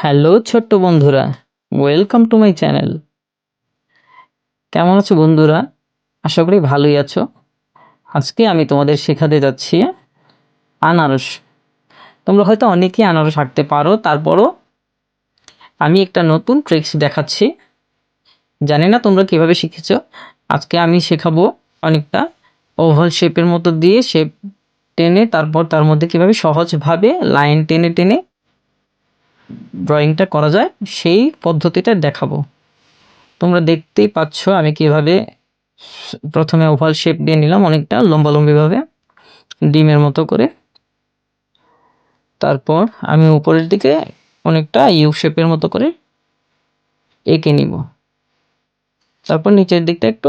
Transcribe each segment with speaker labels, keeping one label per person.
Speaker 1: Hello ছোট্ট বন্ধুরা welcome to my channel কেমন আছো বন্ধুরা? আশা করি ভালোই আছো। আজকে আমি তোমাদের শেখাতে যাচ্ছি আনারস। তোমরা হয়তো অনেকেই আনারস আঁকতে পারো, তারপরও আমি একটা নতুন ট্রিক্স দেখাচ্ছি। জানি না তোমরা কীভাবে শিখেছো। আজকে আমি শেখাবো অনেকটা ওভাল শেপের মতো দিয়ে শেপ টেনে, তারপর তার মধ্যে কীভাবে সহজভাবে লাইন টেনে টেনে ড্রয়িংটা করা যায়, সেই পদ্ধতিটা দেখাবো। তোমরা দেখতেই পাচ্ছ আমি কীভাবে প্রথমে ওভাল শেপ দিয়ে নিলাম অনেকটা লম্বালম্বিভাবে, ডিমের মতো করে। তারপর আমি উপরের দিকে অনেকটা ইউ শেপের মতো করে এঁকে নিব। তারপর নিচের দিকটা একটু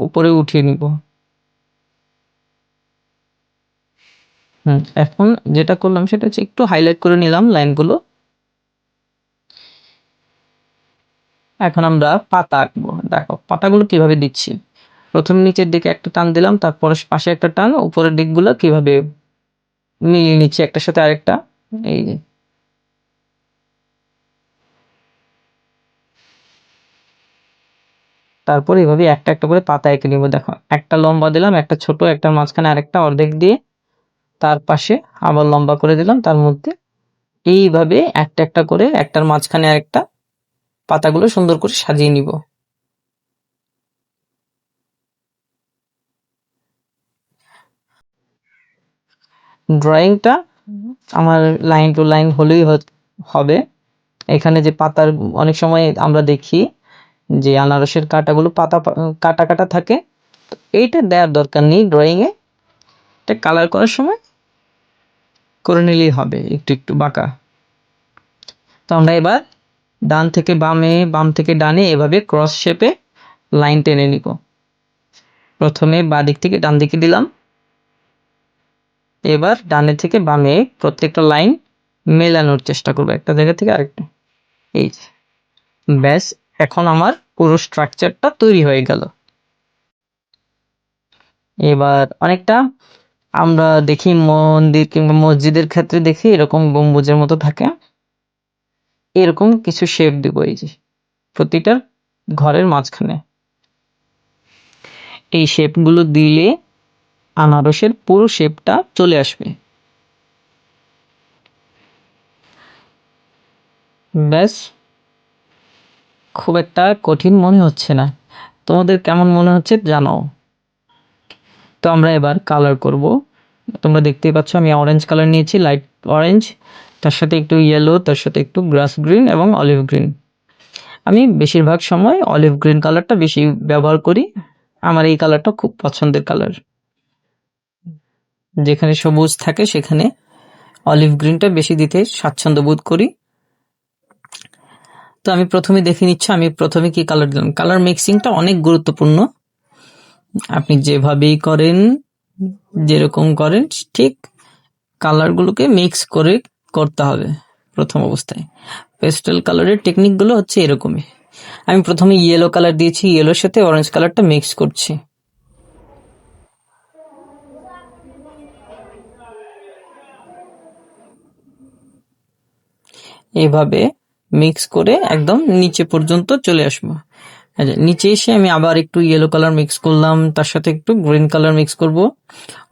Speaker 1: উপরে উঠিয়ে নিব। হুম, এখন যেটা করলাম সেটা হচ্ছে একটু হাইলাইট করে নিলাম লাইনগুলো এখন আমরা পাতা আঁকবো। দেখো, পাতাগুলো কীভাবে দিচ্ছি? প্রথম নিচের দিকে একটা টান দিলাম, তারপরে পাশে একটা টান, উপরের দিকগুলো কীভাবে মিলিয়ে নিচ্ছি একটার সাথে আরেকটা? এই যে। তারপর এইভাবে একটা একটা করে পাতা এঁকে নিব, দেখো। একটা লম্বা দিলাম, একটা ছোট, একটা মাঝখানে আরেকটা অর্ধেক দিয়ে তার পাশে আবার লম্বা করে দিলাম, তার মধ্যে এইভাবে একটা একটা করে, একটার মাঝখানে আরেকটা পাতাগুলো সুন্দর করে সাজিয়ে নিব। ড্রয়িংটা আমার লাইন টু লাইন হলেই হবে। এখানে যে পাতার অনেক সময় আমরা দেখি যে আনারসের কাঁটাগুলো পাতা কাটা কাটা থাকে। এইটা দেওয়ার দরকার নেই ড্রয়িংয়ে। এটা কালার করার সময় করে নিলেই হবে, একটু একটু বাঁকা। তো আমরা এবার ডান থেকে বামে, বাম থেকে ডানে এভাবে ক্রস শেপে লাইন টেনে নিব। প্রথমে বাঁ দিক থেকে ডান দিকে দিলাম। এবার ডানে থেকে বামে প্রত্যেকটা লাইন মেলানোর চেষ্টা করব। একটা জায়গা থেকে আরেকটা। এই যে। ব্যাস, এখন আমার পুরো স্ট্রাকচারটা তৈরি হয়ে গেল। এবার অনেকটা আমরা দেখি মন্দির কিংবা মসজিদের ক্ষেত্রে দেখি এরকম গম্বুজের মতো থাকে। এরকম কিছু শেপ দিব এই যে, প্রতিটার ঘরের মাঝখানে। এই শেপগুলো দিলে আনারসের পুরো শেপটা চলে আসবে। ব্যাস, খুব একটা কঠিন মনে হচ্ছে না। তোমাদের কেমন মনে হচ্ছে জানাও। তো আমরা এবার কালার করব। তোমরা দেখতেই পাচ্ছ আমি অরেঞ্জ কালার নিয়েছি লাইট অরেঞ্জ তার সাথে একটু ইয়েলো তার সাথে একটু গ্রাস গ্রিন এবং অলিভ গ্রিন আমি বেশিরভাগ সময় অলিভ গ্রিন কালারটা বেশি ব্যবহার করি। আমার এই কালারটা খুব পছন্দের কালার যেখানে সবুজ থাকে, সেখানে অলিভ গ্রিনটা বেশি দিতে স্বাচ্ছন্দ্য বোধ করি। তো আমি প্রথমে দেখে নিচ্ছি, আমি প্রথমে কি কালার দিলাম। কালার মিক্সিংটা অনেক গুরুত্বপূর্ণ। আপনি যেভাবেই করেন, যেরকম করেন, ঠিক কালারগুলোকে মিক্স করে করতে হবে প্রথম অবস্থায়। পেস্টেল কালারের টেকনিকগুলো হচ্ছে এরকমই। আমি প্রথমে ইয়েলো কালার দিয়েছি ইয়েলোর সাথে অরেঞ্জ কালারটা মিক্স করছি। এভাবে মিক্স করে একদম নিচে পর্যন্ত চলে আসব। আচ্ছা, নিচে এসে আমি আবার একটু ইয়েলো কালার মিক্স করলাম তার সাথে একটু গ্রিন কালার মিক্স করব।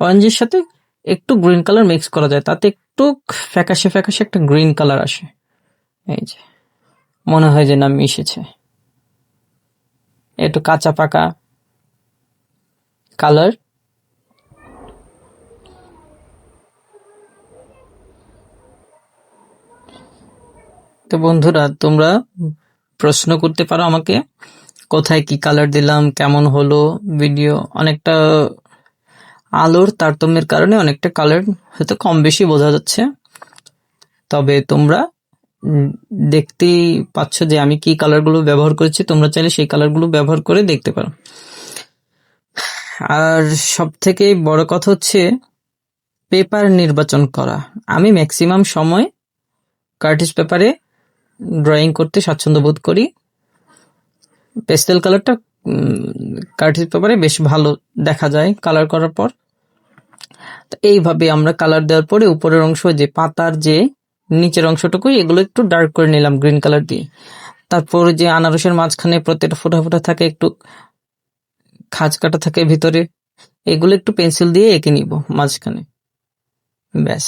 Speaker 1: অরেঞ্জের সাথে একটু গ্রিন কালার মিক্স করা যায় তাতে একটু ফ্যাকাশে ফ্যাকাশে একটা গ্রিন কালার আসে। এই যে, মনে হয় যে না মিশেছে। একটু কাঁচা পাকা কালার। তো বন্ধুরা, তোমরা প্রশ্ন করতে পারো আমাকে, কোথায় কি কালার দিলাম, কেমন হলো, ভিডিও অনেকটা আলোর তারতম্যের কারণে অনেকটা কালার হয়তো কম বেশি বোঝা যাচ্ছে। তবে তোমরা দেখতেই পাচ্ছ যে আমি কি কালারগুলো ব্যবহার করেছি, তোমরা চাইলে সেই কালারগুলো ব্যবহার করে দেখতে পারো। আর সব থেকে বড় কথা হচ্ছে পেপার নির্বাচন করা। আমি ম্যাক্সিমাম সময় কার্টিস পেপারে ড্রয়িং করতে স্বাচ্ছন্দ্য বোধ করি। পেস্টেল কালারটা কার্টিস পেপারে বেশ ভালো দেখা যায় কালার করার পর। এইভাবে আমরা কালার দেওয়ার পরে উপরের অংশ যে পাতার যে নিচের অংশটুকু এগুলো একটু ডার্ক করে নিলাম গ্রিন কালার দিয়ে। তারপর যে আনারসের মাঝখানে প্রত্যেকটা ফোটা ফোটা থাকে, একটু খাঁজ কাটা থাকে ভিতরে, এগুলো একটু পেন্সিল দিয়ে এঁকে নিব মাঝখানে। ব্যাস।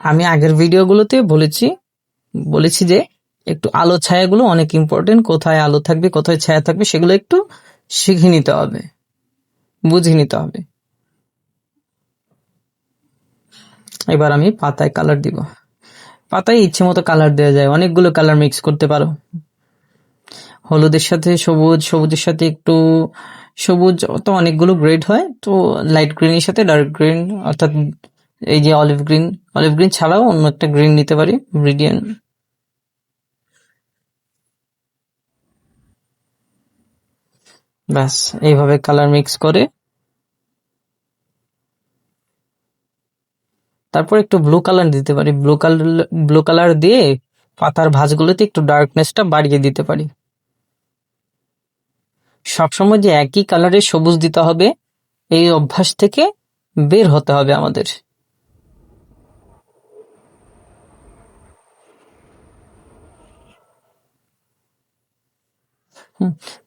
Speaker 1: আমি আগের ভিডিওগুলোতে বলেছি বলেছি যে একটু আলো ছায়াগুলো অনেক ইম্পর্টেন্ট কোথায় আলো থাকবে, কোথায় ছায়া থাকবে, সেগুলো একটু শিখে নিতে হবে। বুঝে নিতে হবে। এবার আমি পাতায় কালার দিব। পাতায় ইচ্ছে মতো কালার দেওয়া যায়। অনেকগুলো কালার মিক্স করতে পারো। হলুদের সাথে সবুজ, সবুজের সাথে একটু সবুজ, তো অনেকগুলো গ্রেড হয়, তো লাইট গ্রিনের সাথে ডার্ক গ্রিন অর্থাৎ এই যে অলিভ গ্রিন অলিভ গ্রিন ছাড়াও অন্য একটা গ্রিন নিতে পারি ব্রিডিয়ান ব্যাস, এইভাবে কালার মিক্স করে। তারপর একটু ব্লু কালার দিতে পারি। ব্লু কালার ব্লু কালার দিয়ে পাতার ভাঁজগুলোতে একটু ডার্কনেসটা বাড়িয়ে দিতে পারি। সবসময় যে একই কালারের সবুজ দিতে হবে, এই অভ্যাস থেকে বের হতে হবে আমাদের।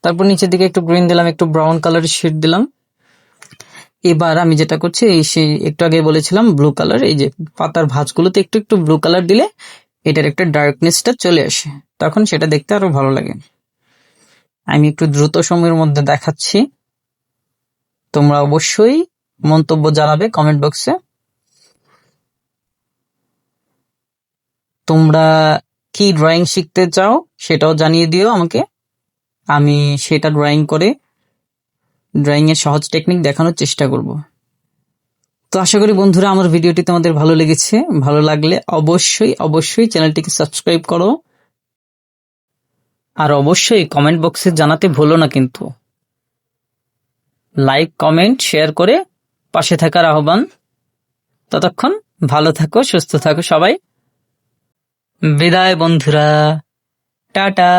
Speaker 1: তারপর নিচের দিকে একটু গ্রিন দিলাম, একটু ব্রাউন কালারের শেড দিলাম। এবার আমি যেটা করছি, এই সেই একটু আগে বলেছিলাম ব্লু কালার এই যে পাতার ভাঁজগুলোতে একটু একটু ব্লু কালার দিলে এটার একটা ডার্কনেসটা চলে আসে। তখন সেটা দেখতে আরও ভালো লাগে। আমি একটু দ্রুত সময়ের মধ্যে দেখাচ্ছি। তোমরা অবশ্যই মন্তব্য জানাবে কমেন্ট বক্সে তোমরা কি ড্রয়িং শিখতে চাও সেটাও জানিয়ে দিও আমাকে। আমি সেটা ড্রয়িং করে ড্রয়িং এর সহজ টেকনিক দেখানোর চেষ্টা করব। তো আশা করি বন্ধুরা আমার ভিডিওটি তোমাদের ভালো লেগেছে। ভালো লাগলে অবশ্যই অবশ্যই চ্যানেলটিকে সাবস্ক্রাইব করো। আর অবশ্যই কমেন্ট বক্সে জানাতে ভুলো না কিন্তু। লাইক কমেন্ট শেয়ার করে পাশে থাকার আহ্বান। ততক্ষণ ভালো থাকো, সুস্থ থাকো সবাই। বিদায় বন্ধুরা। টাটা।